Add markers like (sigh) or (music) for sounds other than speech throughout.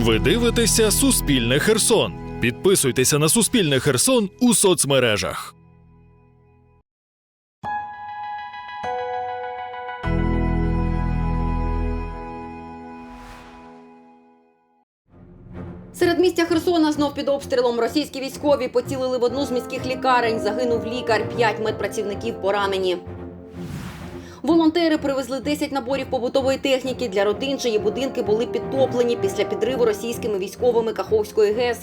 Ви дивитеся Суспільне Херсон. Підписуйтеся на Суспільне Херсон у соцмережах. Середмістя Херсона знов під обстрілом російські військові поцілили в одну з міських лікарень. Загинув лікар, п'ять медпрацівників поранені. Волонтери привезли 10 наборів побутової техніки для родин, чиї будинки були підтоплені після підриву російськими військовими Каховської ГЕС.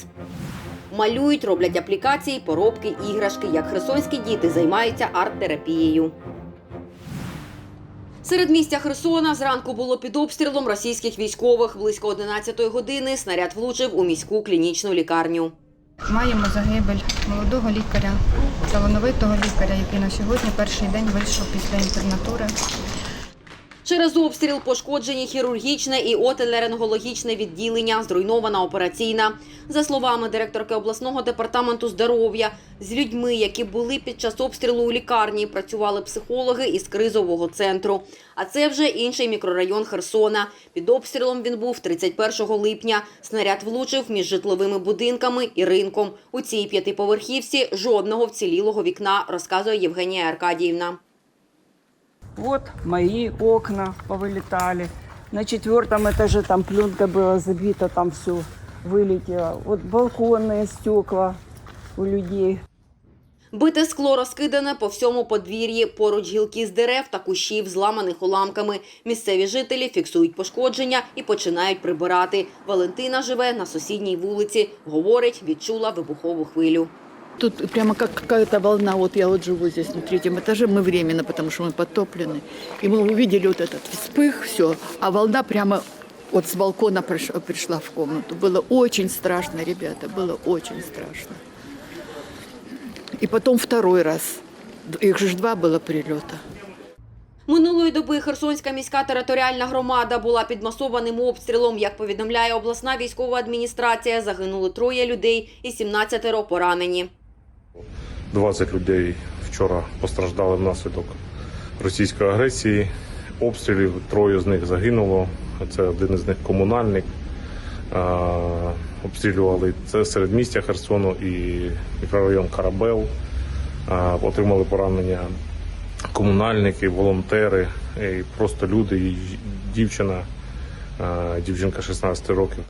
Малюють, роблять аплікації, поробки, іграшки, як херсонські діти займаються арт-терапією. Серед містя Херсона зранку було під обстрілом російських військових. Близько 11 години снаряд влучив у міську клінічну лікарню. Маємо загибель молодого лікаря, талановитого лікаря, який на сьогодні перший день вийшов після інтернатури. Через обстріл пошкоджені хірургічне і отоларингологічне відділення, зруйнована операційна. За словами директорки обласного департаменту здоров'я, з людьми, які були під час обстрілу у лікарні, працювали психологи із кризового центру. А це вже інший мікрорайон Херсона. Під обстрілом він був 31 липня. Снаряд влучив між житловими будинками і ринком. У цій п'ятиповерхівці жодного вцілілого вікна, розказує Євгенія Аркадіївна. Вот мои окна повылетали. На четвертом этаже там пленка была забита, там все вылетело. Вот балконные стекла у людей. Бите скло розкидане по всьому подвір'ї, поруч гілки з дерев та кущів, зламаних уламками. Місцеві жителі фіксують пошкодження і починають прибирати. Валентина живе на сусідній вулиці. Говорить, відчула вибухову хвилю. Тут прямо как какая-то волна. Вот я вот живу здесь на третьем этаже, мы временно, потому что мы подтоплены. И мы увидели вот этот вспых, все, а волна прямо вот с балкона приш- пришла в комнату. Было очень страшно, ребята, было очень страшно. И потом второй раз. Их же ж два было прилета. Минулої доби Херсонська міська територіальна громада була під масованим обстрілом. Як повідомляє обласна військова адміністрація, загинули троє людей і 17 поранені. 20 людей вчора постраждали внаслідок російської агресії, обстрілів. Троє з них загинуло. Це один із них комунальник. Обстрілювали це середмістя Херсону і мікрорайон Карабел. Отримали поранення комунальники, волонтери, і просто люди, і дівчина, дівчинка 16 років.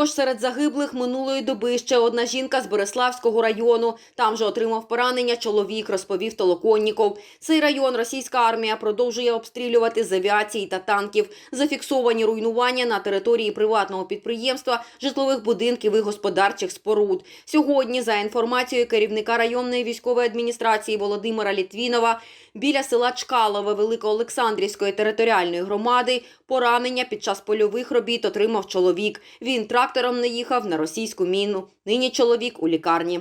Також серед загиблих минулої доби ще одна жінка з Бориславського району. Там же отримав поранення чоловік, розповів Толоконніков. Цей район російська армія продовжує обстрілювати з авіації та танків. Зафіксовані руйнування на території приватного підприємства, житлових будинків і господарчих споруд. Сьогодні, за інформацією керівника районної військової адміністрації Володимира Літвінова, біля села Чкалове Великоолександрівської територіальної громади поранення під час польових робіт отримав чоловік. Він трактором не їхав на російську міну. Нині чоловік у лікарні.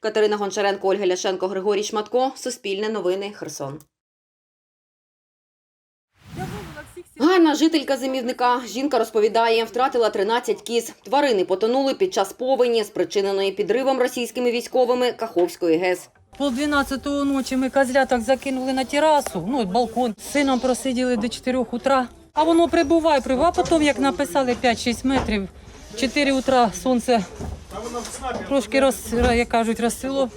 Катерина Гончаренко, Ольга Ляшенко, Григорій Шматко. Суспільне новини. Херсон. Ганна, жителька зимівника. Жінка розповідає, втратила 13 кіз. Тварини потонули під час повені, спричиненої підривом російськими військовими Каховської ГЕС. Пол 12 ночі ми козляток закинули на терасу, ну, балкон. З сином просиділи до 4 утра. А воно прибуває, прибуває. Потім, як написали 5-6 метрів, 4 утра сонце трошки роз, як кажуть, розсило.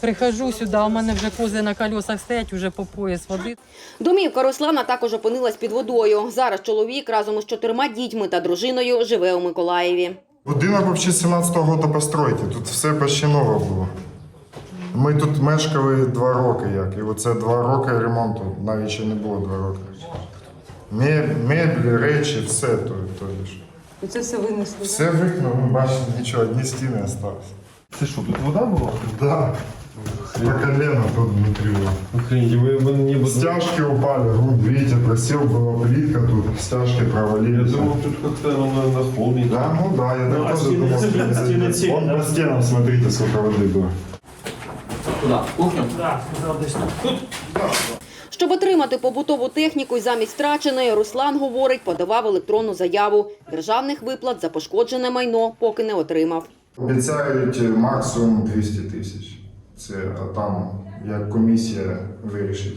Прихожу сюди, у мене вже кози на колесах стоять, вже по пояс води. Домівка Руслана також опинилась під водою. Зараз чоловік разом із чотирма дітьми та дружиною живе у Миколаєві. Будинок взагалі 17-го року постройки, тут все почти нове було. Ми тут мешкали два роки як, і оце два роки ремонту, навіть ще не було два роки. Меб- Меблі, речі, все то, то ж. Це все винесли. Все викинули, ми бачимо, нічого, одні стіни залишились. Це що, тут вода була? Да. По колено тут внутри. было. Охренеть, ви ви не буде. Стяжки упали, вот видите, просел, была плитка тут, стяжки Я провалились. думав, тут как-то воно на холмі. Да, ну да, я так а тоже стены- думал, что не стены зайдет. цели, Вон да? по стенам, смотрите, сколько воды было. Щоб отримати побутову техніку і замість втраченої, Руслан говорить, подавав електронну заяву. Державних виплат за пошкоджене майно поки не отримав. Обіцяють максимум 200 тисяч. Це там як комісія вирішить.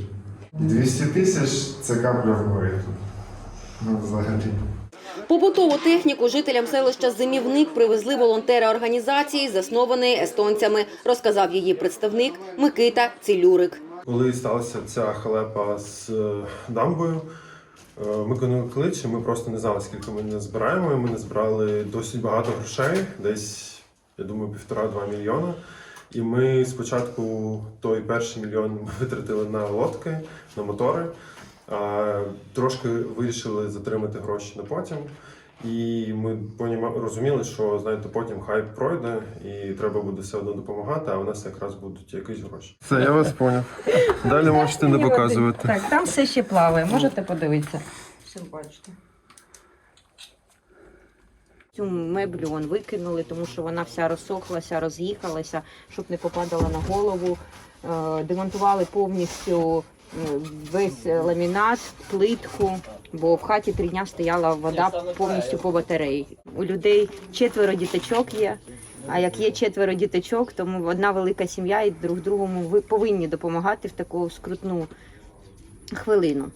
200 тисяч це капля в морі. Ну, взагалі. Побутову техніку жителям селища Зимівник привезли волонтери організації, заснованої естонцями, розказав її представник Микита Цілюрик. Коли сталася ця халепа з е, дамбою, е, ми кинули клич, і ми просто не знали, скільки ми не збираємо. Ми не збирали досить багато грошей, десь, я думаю, півтора-два мільйона. І ми спочатку той перший мільйон (laughs) витратили на лодки, на мотори. Трошки вирішили затримати гроші на потім. І ми поніма- розуміли, що знаєте, потім хайп пройде і треба буде все одно допомагати, а у нас якраз будуть якісь гроші. Все, я вас поняв. (laughs) Далі можете не показувати. Так, там все ще плаває, можете подивитися. Все бачите. Цю меблю вон викинули, тому що вона вся розсохлася, роз'їхалася, щоб не попадала на голову. Е, Демонтували повністю весь ламінат, плитку, бо в хаті три дня стояла вода повністю по батареї. У людей четверо діточок є. А як є четверо діточок, тому одна велика сім'я і друг другому ви повинні допомагати в таку скрутну хвилину.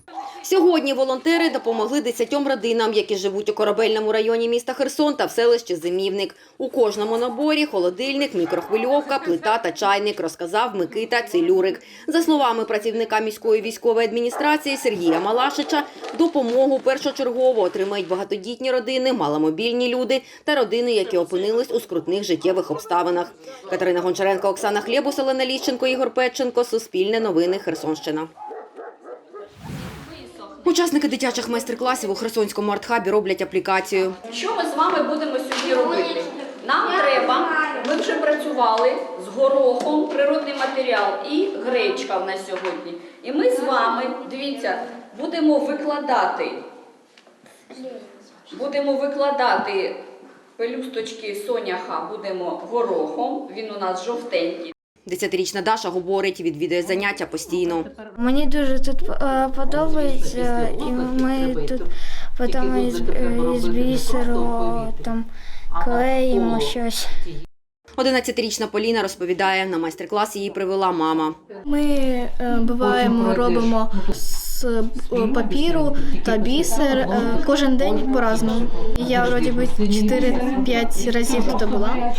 Сьогодні волонтери допомогли десятьом родинам, які живуть у корабельному районі міста Херсон та в селищі Зимівник. У кожному наборі холодильник, мікрохвильовка, плита та чайник, розказав Микита Цилюрик. За словами працівника міської військової адміністрації Сергія Малашича, допомогу першочергово отримають багатодітні родини, маломобільні люди та родини, які опинились у скрутних життєвих обставинах. Катерина Гончаренко, Оксана Хлєбус, Олена Ліщенко, Ігор Петченко. Суспільне новини Херсонщина. Учасники дитячих майстер-класів у Херсонському артхабі роблять аплікацію. Що ми з вами будемо сьогодні робити? Нам треба, ми вже працювали з горохом, природний матеріал і гречка в нас сьогодні. І ми з вами, дивіться, будемо викладати, будемо викладати пелюсточки соняха, будемо горохом, він у нас жовтенький. Десятирічна Даша говорить, відвідує заняття постійно. Мені дуже тут е, подобається, і ми тут потім із, із бісеру там клеїмо щось. 11-річна Поліна розповідає, на майстер-клас її привела мама. Ми е, буваємо, робимо з е, папіру та бісер е, кожен день по-разному. Я вроді би 4-5 разів тут була.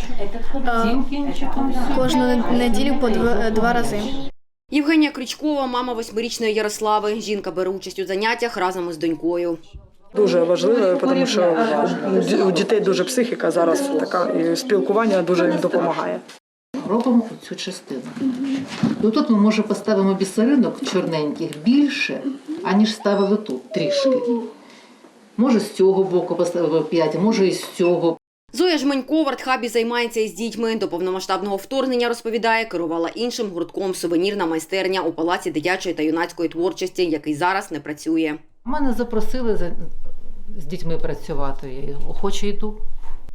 Е, Кожну неділю по два, два рази. Євгенія Крючкова, мама восьмирічної Ярослави. Жінка бере участь у заняттях разом із донькою. Дуже важливо, тому що у дітей дуже психіка зараз така, і спілкування дуже їм допомагає. Робимо цю частину. І тут ми може поставимо бісеринок чорненьких більше, аніж ставили тут трішки. Може з цього боку поставили 5, може і з цього. Зоя Жменько в артхабі займається із дітьми. До повномасштабного вторгнення, розповідає, керувала іншим гуртком «Сувенірна майстерня» у Палаці дитячої та юнацької творчості, який зараз не працює. Мене запросили за- з дітьми працювати. Я охоче йду.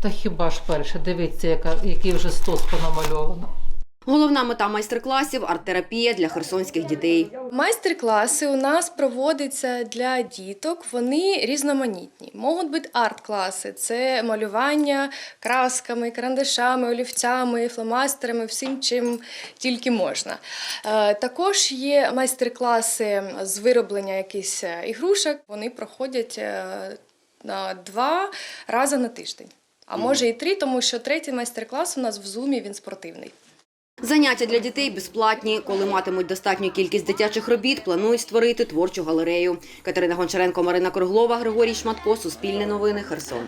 Та хіба ж перше, дивіться, яка, який вже стос понамальовано. Головна мета майстер-класів – арт-терапія для херсонських дітей. Майстер-класи у нас проводяться для діток. Вони різноманітні. Можуть бути арт-класи, це малювання красками, карандашами, олівцями, фломастерами, всім чим тільки можна. Е, Також є майстер-класи з вироблення якихось е, ігрушок. Вони проходять е, на два рази на тиждень. А може і три, тому що третій майстер-клас у нас в зумі він спортивний. Заняття для дітей безплатні. Коли матимуть достатню кількість дитячих робіт, планують створити творчу галерею. Катерина Гончаренко, Марина Круглова, Григорій Шматко, Суспільне новини, Херсон.